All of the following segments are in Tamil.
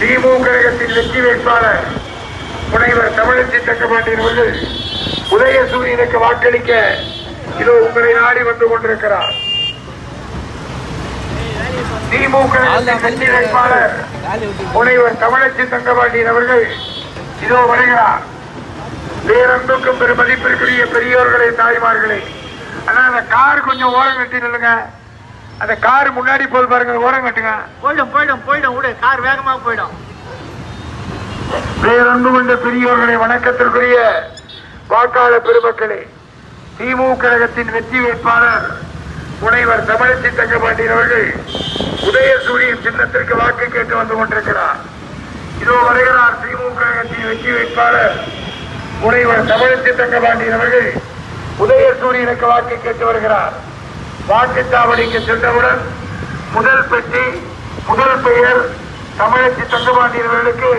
திமுக கழகத்தின் வெற்றி வேட்பாளர் முனைவர் தமிழச்சி தங்கபாண்டியன் வந்து உதயசூரியனுக்கு வாக்களிக்க இதோ உங்களை நாடி வந்து கொண்டிருக்கிறார். திமுக கழகத்தின் வெற்றி வேட்பாளர் முனைவர் தமிழச்சி தங்கபாண்டியன் அவர்கள் இதோ வருகிறார். பேரன்புக்கும் பெரும் மதிப்பிற்குரிய பெரியோர்களே தாய்மார்களே ஆனா அந்த கார் கொஞ்சம் ஓரம் கட்டி நில்லுங்க. அந்த கார் முன்னாடி போய் பாருங்க ஓரம் கட்டுங்க. போயிடும் போயிடும் போயிடும் விடு. கார் வேகமா போயிடும். பேரன்பு கொண்ட பெரியோர்களை வணக்கத்திற்குரிய வாக்காளர் பெருமக்களே. திமுக கழகத்தின் வெற்றி வேட்பாளர் முனைவர் தமிழச்சி தங்கபாண்டியன் அவர்கள் உதயசூரியன் சின்னத்திற்கு வாக்கு கேட்டு வந்து கொண்டிருக்கிறார். இதோ வருகிறார் திமுக கழகத்தின் வெற்றி வேட்பாளர் முனைவர் தமிழச்சி தங்கபாண்டியன் அவர்கள் உதயசூரியனுக்கு வாக்கு கேட்டு வருகிறார். வாக்குச்சாவடிக்கு சென்றவுடன் முதல் பெட்டி முதல் பெயர் தமிழச்சி தங்கபாண்டியன் உதய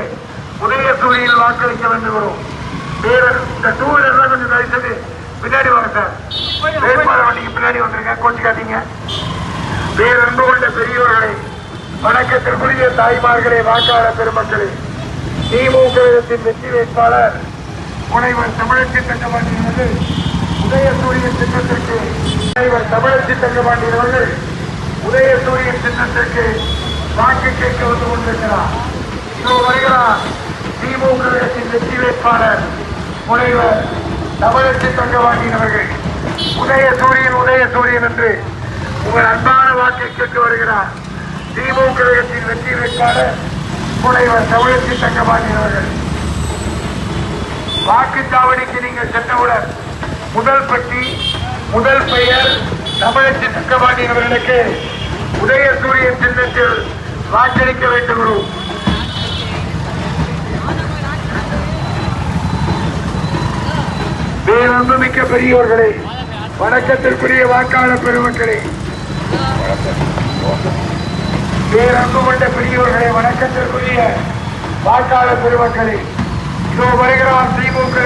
உதயசூரியில் வாக்களிக்க வேண்டும் வரும் இந்த டூ வீலர் கொஞ்சம் தயவுசெய்து பின்னாடி வாங்க சார். வேட்பாளர் வண்டிக்கு பின்னாடி வந்துருங்க கொஞ்சிக்காதீங்க பேரன்பு கொண்ட பெரியோர்களே வணக்கத்திற்குரிய தாய்மார்களே வாக்காளர் பெருமக்களே. திமுக கழகத்தின் வெற்றி வேட்பாளர் முனைவர் தமிழச்சி தங்கபாண்டியன் உதய உதயசூரியன் திட்டத்திற்கு தலைவர் தமிழச்சி தங்கபாண்டியன் அவர்கள் உதயசூரியன் சின்னத்திற்கு வாக்கு கேட்க வந்து கொண்டிருக்கிறார். இதோ வருகிறார். திமுக வெற்றி வேட்பாளர் முனைவர் தமிழச்சி தங்கபாண்டியன் அவர்கள். உதய சூரியன் என்று உங்கள் அன்பான வாக்கை கேட்டு வருகிறார். திமுக கழகத்தின் வெற்றி வேட்பாளர் முனைவர் தமிழச்சி தங்கபாண்டியன் அவர்கள். வாக்குச்சாவடிக்கு நீங்கள் சென்றவுடன் முதல் பட்டி முதல் பெயர் தமிழச்சி தங்கபாண்டியன் அவர்களுக்கு உதயசூரியன் சின்னத்தில் வாக்களிக்க வேண்டும் மிக்க பெரியோர்களே வணக்கத்திற்குரிய வாக்காளர் பெருமக்களே. பேரன்பு கொண்ட பெரியோர்களே வணக்கத்திற்குரிய வாக்காளர் பெருமக்களே. இதோ வருகிறார் திமுக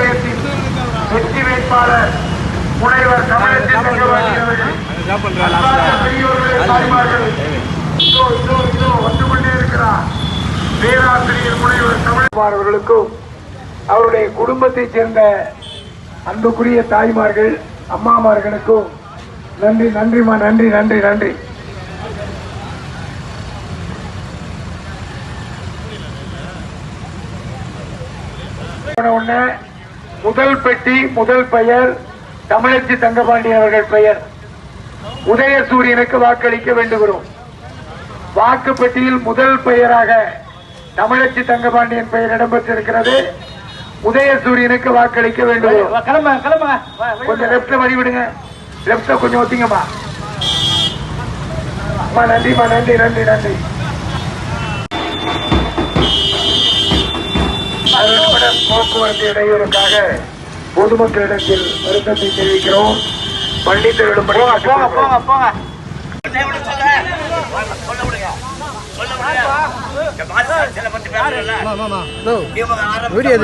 வெற்றி வேட்பாளர் முனைவர் இதோ வந்து கொண்டே இருக்கிறார். பேராசிரியர் முனைவர் தமிழ் அவர்களுக்கும் அவருடைய குடும்பத்தைச் சேர்ந்த அன்புக்குரிய தாய்மார்கள் அம்மாமார்களுக்கும் நன்றி நன்றிமா நன்றி நன்றி நன்றி. முதல் பெட்டி முதல் பெயர் தமிழச்சி தங்கபாண்டி அவர்கள் பெயர். உதயசூரியனுக்கு வாக்களிக்க வேண்டுகிறோம். வாக்கு பெட்டியில் முதல் பெயராக தமிழச்சி தங்கபாண்டியன் பெயர் இடம்பெற்றிருக்கிறது. உதயசூரியனுக்கு வாக்களிக்க வேண்டுகிறோம். கிளம்ப கிளம்புங்க வா, வெளிய கொஞ்சம் லெப்ட்ல வழி விடுங்க லெப்ட்ல கொஞ்சம் ஒத்திங்கம்மா. அம்மா நன்றிம்மா நன்றி நன்றி நன்றி. போக்குவரத்து இடையூறுக்காக பொதுமக்களிடத்தில் வருத்தத்தை தெரிவிக்கிறோம். பண்டிதர்களிடம் போங்க போங்க போங்க. போங்க வீடியோ